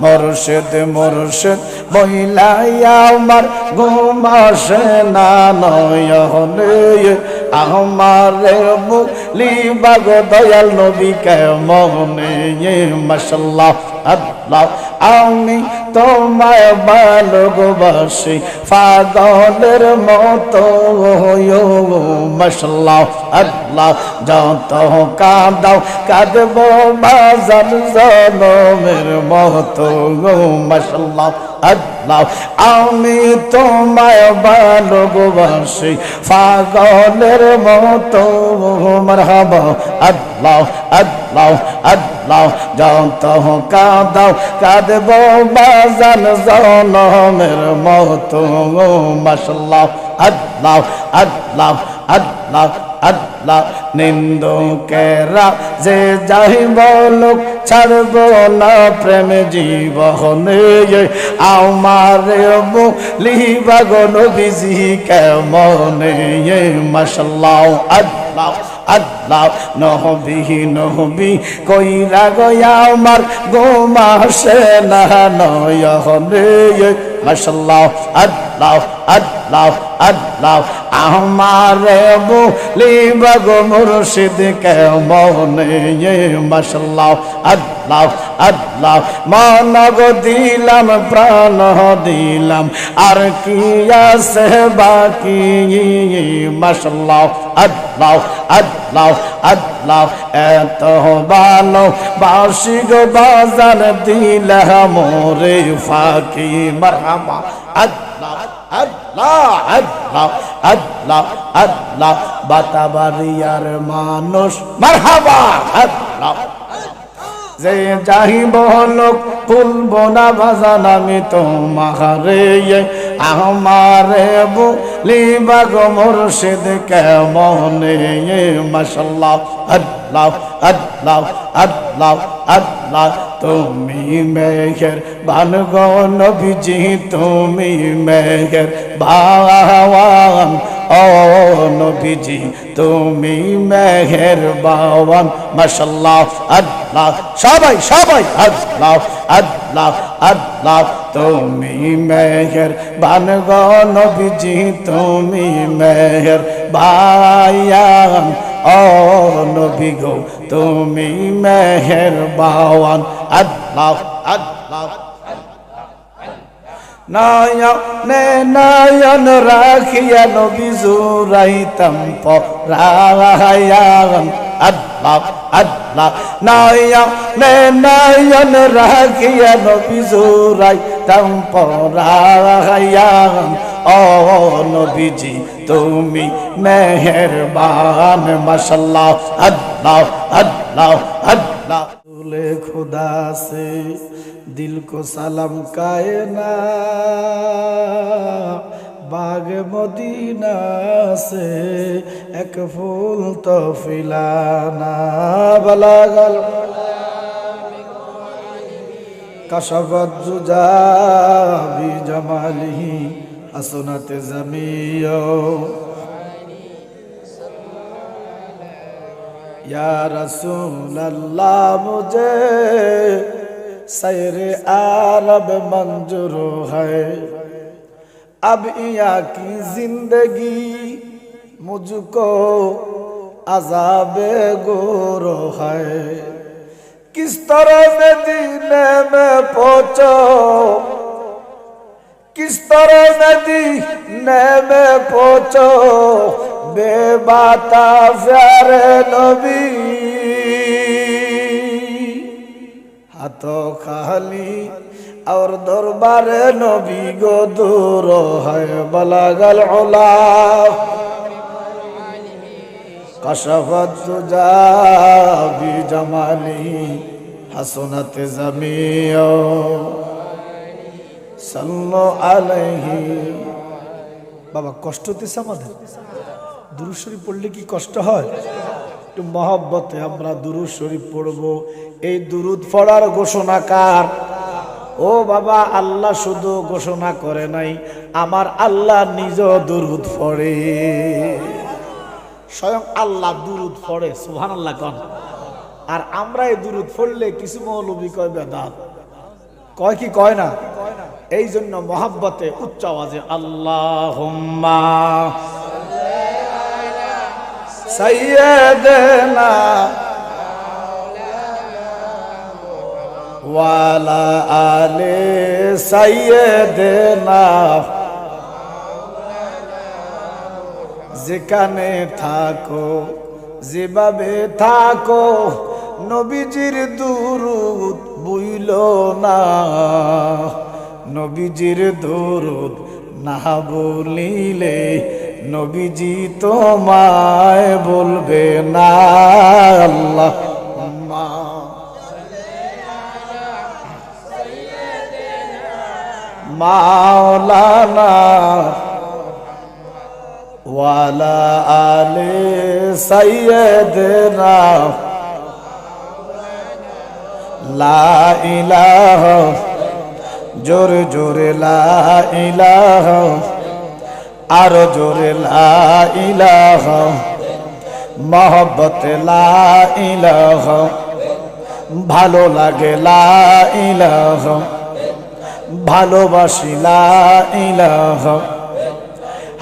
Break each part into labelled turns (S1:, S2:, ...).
S1: মুর্শিদ মরশেদ বইলাইয়া আমার ঘুম আসে না নয়নে আমার মুলি বাগ দয়াল নবী কেমনে মশাল্লাহ, আল্লাহ, আমি তোমায় ভালোবাসি, পাগলের মতো মশাল্লাহ, আল্লাহ, যত কাঁদাও, কাঁদব, বাজার জনমের মতো, মশাল্লাহ আল্লাহ, আমি তোমায় ভালোবাসি। পাগলের মতো, মারহাবা। আল্লাহ আল্লাহ আল্লাহ যত কাঁদাও, কাঁদব বাজান জনমের মতো। মশাল্লাহ, আল্লাহ আল্লাহ আল্লাহ আল্লাহ নিন্দুকেরা যে যাই বলুক, ছাড়ব না প্রেম জীবনে আমার লিবাগ নবীজি কেমনে মশাল্লাহ, আল্লাহ আল্লাহ নহবি নহবি কইরা গয়া আমার গোমাসে না নয়। নয়নে মশাল্লাহ, আল্লাহ। আল্লাহ আল্লাহ আমারে বলি বাগ মুর্শিদ কেমনে মশাল্লাহ, আল্লাহ আল্লাহ। মানব দিলাম, প্রাণ দিলাম, আর কি আছে বাকি মশাল্লাহ, আল্লাহ আল্লাহ আল্লাহ। এত ভালো বার্ষিক বাজার দিলা মোরে ফাঁকি মারহামা আল্লাহ। আল্লাহ মানুষ। মারহাবা। আল্লাহ যে যাইব লোক তুলব না বাজান আমি তোমারে। আমারে বলি বাগ মুর্শিদ কেমনে? মশাল্লাহ, আল্লাহ আল্লাহ আল্লাহ। আল্লাহ তুমি মেঘের বান গো নবীজি, তুমি মেঘের বাওয়ান ও নবীজি, তুমি মেঘের বাওয়ান মাশাল্লাহ আল্লাহ, সবাই সবাই, আল্লাহ আল্লাহ আল্লাহ, তুমি মেঘের বান নবীজি, তুমি মেঘের বায়ান ও নবী গো তুমি মেহের বাওয়ান আল্লাহ। আল্লাহ নয়নে নয়ন রাখিয়া নবী জুরাইতাম পরায়ান। আল্লাহ আল্লাহ। নয়নে নয়ন রাখিয়া নবী জুরাইতাম পরায়ান। ও নবীজি তুমি মেহেরবান মাশাল্লাহ আল্লাহ আল্লাহ আল্লাহ তুলে खुदा से दिल को सलाम कायना बाग मदीना से एक फूल तो फिलाना बलागल कशबत जुजा भी जमाली حسنت زمیو یا رسول اللہ مجھے سیر عرب منظور ہے اب یہاں کی زندگی مجھ کو عذاب گور ہے کس طرح مدینے میں پہنچو किस तरह मदीने में पहुंचो बेबाता प्यारे नबी हाथों खाली और दरबारे नबी गो दूर है बलागल ओला कशफत तुजा भी जमाली हसनत जमियो বাবা, কষ্ট হতেছে আমাদের? দুরুদ শরীফ পড়লে কি কষ্ট হয়? একটু মহব্বতে আমরা দুরুদ শরীফ পড়ব। এই দুরুদ পড়ার ঘোষণা কার? ও বাবা, আল্লাহ শুধু ঘোষণা করে নাই, আমার আল্লাহ নিজ দুরুদ পড়ে। স্বয়ং আল্লাহ দুরুদ পড়ে সুহান আল্লাহ কন। আর আমরা এই দুরুদ পড়লে কিছু মৌলবী কয় বেদাত? কয় কি কয় না? এই জন্য মহাব্বতে উচ্চ আওয়াজে আল্লাহ ওয়ালা আলে সৈয়দনা যেখানে থাকো, যেভাবে থাকো, নবীজির দুরুদ বুইল না। নবীজির দুরুদ না বলিলে নবীজি তোমায় বলবে না, আল্লাহ মাওলানা ওয়ালা আলে সৈয়দনা লা ইলাহা জোরে জোরে লা ইলাহা, আরও জোরে লা ইলাহা, মহব্বত লা ইলাহা, ভালো লাগে লা ইলাহা, ভালোবাসি লা ইলাহা।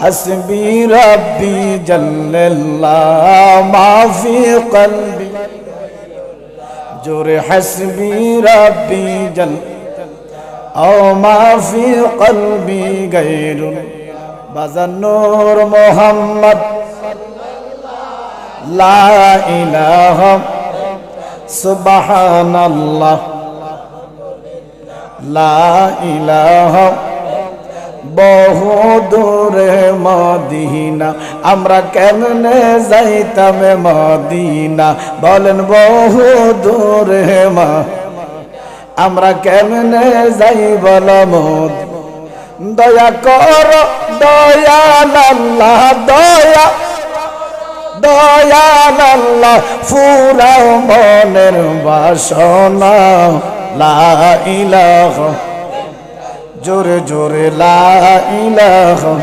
S1: হাসবি রব্বি জাল্লাল্লাহ, মাফি কলবি। জোরে হাসবি রব্বি ও মাফি কলবি গায়রুল বাজানুর মোহাম্মদ লা ইলাহা সুবহানাল্লাহ লা ইলাহা বহু দূরে মদিনা আমরা কেমনে যাইতাম মদিনা বলেন বহু দূরে মা আমরা কেমনে যাই বল দয়া কর, দয়া আল্লাহ দয়া। দয়া আল্লাহ ফুরাও মনের বাসনা। লা ইলাহা। জোরে জোরে, লা ইলাহা।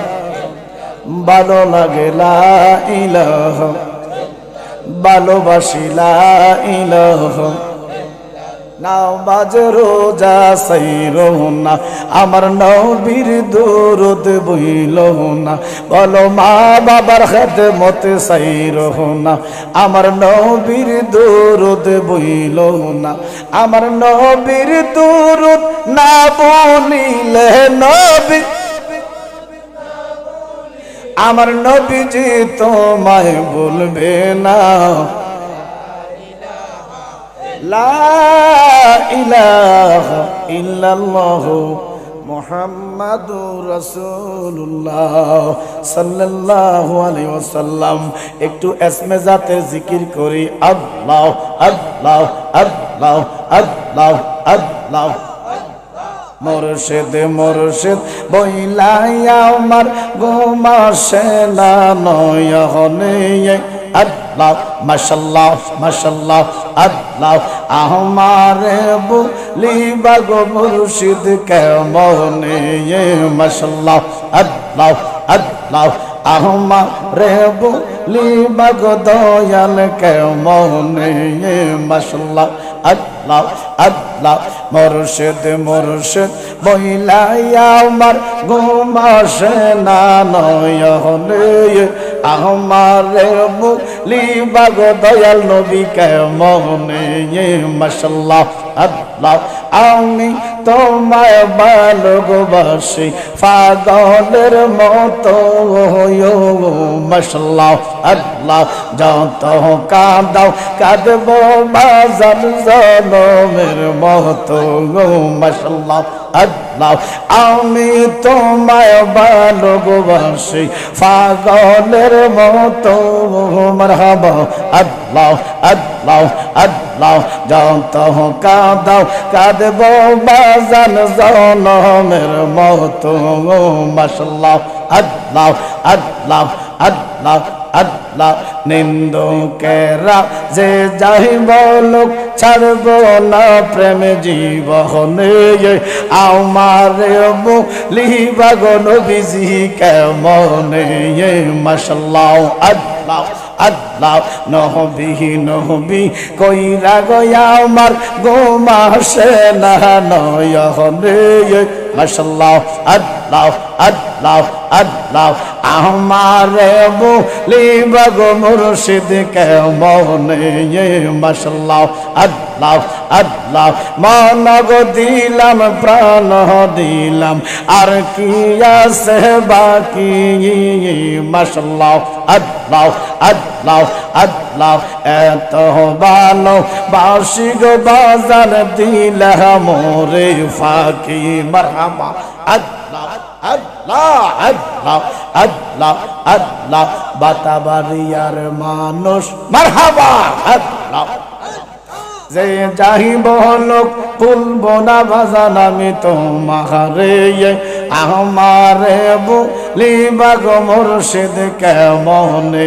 S1: ভালো লাগে, লা ইলাহা। ভালোবাসি, লা বাজ রোজা সাইর না। আমার নবীর দরদ বইল না। বলো মা বাবার হাতে মতে সাইর না। আমার নবীর দরদ বইল না। আমার নবীর দরদ না বলিলে নবী। আমার নবীজি তোমায় বলবে না। একটু এসমে জাতের জিকির করি। আল্লাহ আল্লাহ আল্লাহ আল্লাহ আল্লাহ। মোরশেদ মোরশেদ বইলাই আমার গোমাসে না, নয়নে আল্লাহ। মাশাল্লাহ মাশাল্লাহ, আল্লাহ। আমারে বলি, বাগো মুর্শিদ, কেমনে মাশাল্লাহ, আল্লাহ আল্লাহ। আমারে বলি, বাগো দয়াল, কেমনে মাশাল্লাহ, আল্লাহ আল্লাহ। মুর্শিদ মুর্শিদ বইলাই আমার ঘুমাসে না, নয়নে আমারে বলি, বাগো দয়াল নবী, কেমনে মাশাল্লাহ, আল্লাহ। আমি তোমায় ভালোবাসি, পাগলের মতো মশাল্লাহ, আল্লাহ। যত কাঁদাও, কাঁদব, বাজার জলমের মতো মশাল্লাহ। আল্লাহ, আমি তোমায় ভালোবাসি। পাগলের মতো, মারহাবা। আল্লাহ আল্লাহ আল্লাহ যত কাঁদাও। কাঁদব বাজান জনমের মতো মাসাল্লাহ আল্লাহ আল্লাহ আল্লাহ আল্লাহ নিন্দুকেরা যে যাই বলুক, ছাড়ব না প্রেম জীবনে আমার লিবাগ নবীজি কেমনে মাসাল্লাহ আল্লাহ আল্লাহ নহবি নহবি কইরা গয়া আমার গোমাসে না নয়নে মাশাল্লাহ, আল্লাহ আল্লাহ আল্লাহ, আমারে বলি বাগ মুর্শিদ কে মনে মাশাল্লাহ, আল্লাহ আল্লাহ মানগ দিলাম, প্রাণ দিলাম, আর কি আছে বাকি, মাশাল্লাহ, আল্লাহ আল্লাহ আল্লাহ, এত ভালো গো বাজার দিলা মোরে ফাঁকি মারহামা আল্লাহ। আল্লাহ আল্লাহ আল্লাহ আল্লাহ বাতাবাড়িয়ার মানুষ মারহাবা আল্লাহ যে যাইব লোক তুলব না বাজান আমি তোমারে আমারে বলিবা গো মুর্শিদ, কেমনে?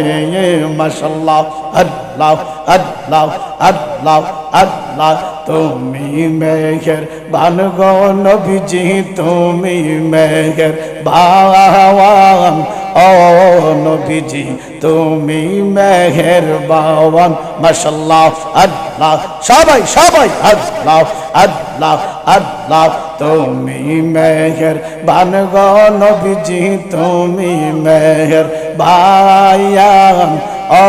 S1: মাশাল্লাহ, আল্লাহ আল্লাহ আল্লাহ আল্লাহ। তুমি মেঘের বান গো নবীজি, তুমি মেঘের বাওয়ান ও নবীজি, তুমি মেঘের বাওয়ান মাশাল্লাহ আল্লাহ, সবাই সবাই, আল্লাহ আল্লাহ আল্লাহ, তুমি মেঘের বান গো নবীজি, তুমি মেঘের বায়ান ও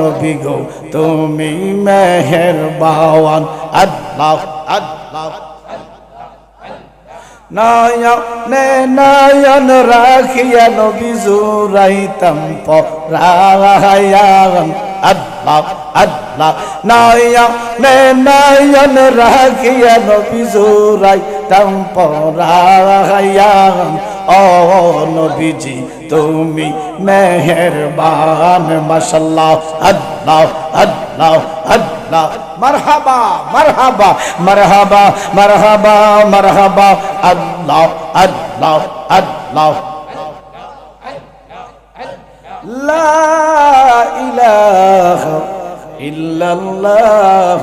S1: নবী গো, তুমি মেহের বাওয়ান আল্লাহ আল্লাহ। নয়নে নয়ন রাখিয়া নবী জুরাইতাম পরায়ান আল্লাহ আল্লাহ নয়নে নয়ন রাখিয়া নবী জুরাইতাম পরায়ান ও নবীজি, তুমি মেহেরবান, মাশাল্লাহ, আল্লাহ আল্লাহ আল্লাহ। মারহাবা মারহাবা মারহাবা মারহাবা মারহাবা। আল্লাহ আল্লাহ আল্লাহ। লা ইলাহা ইল্লাল্লাহ।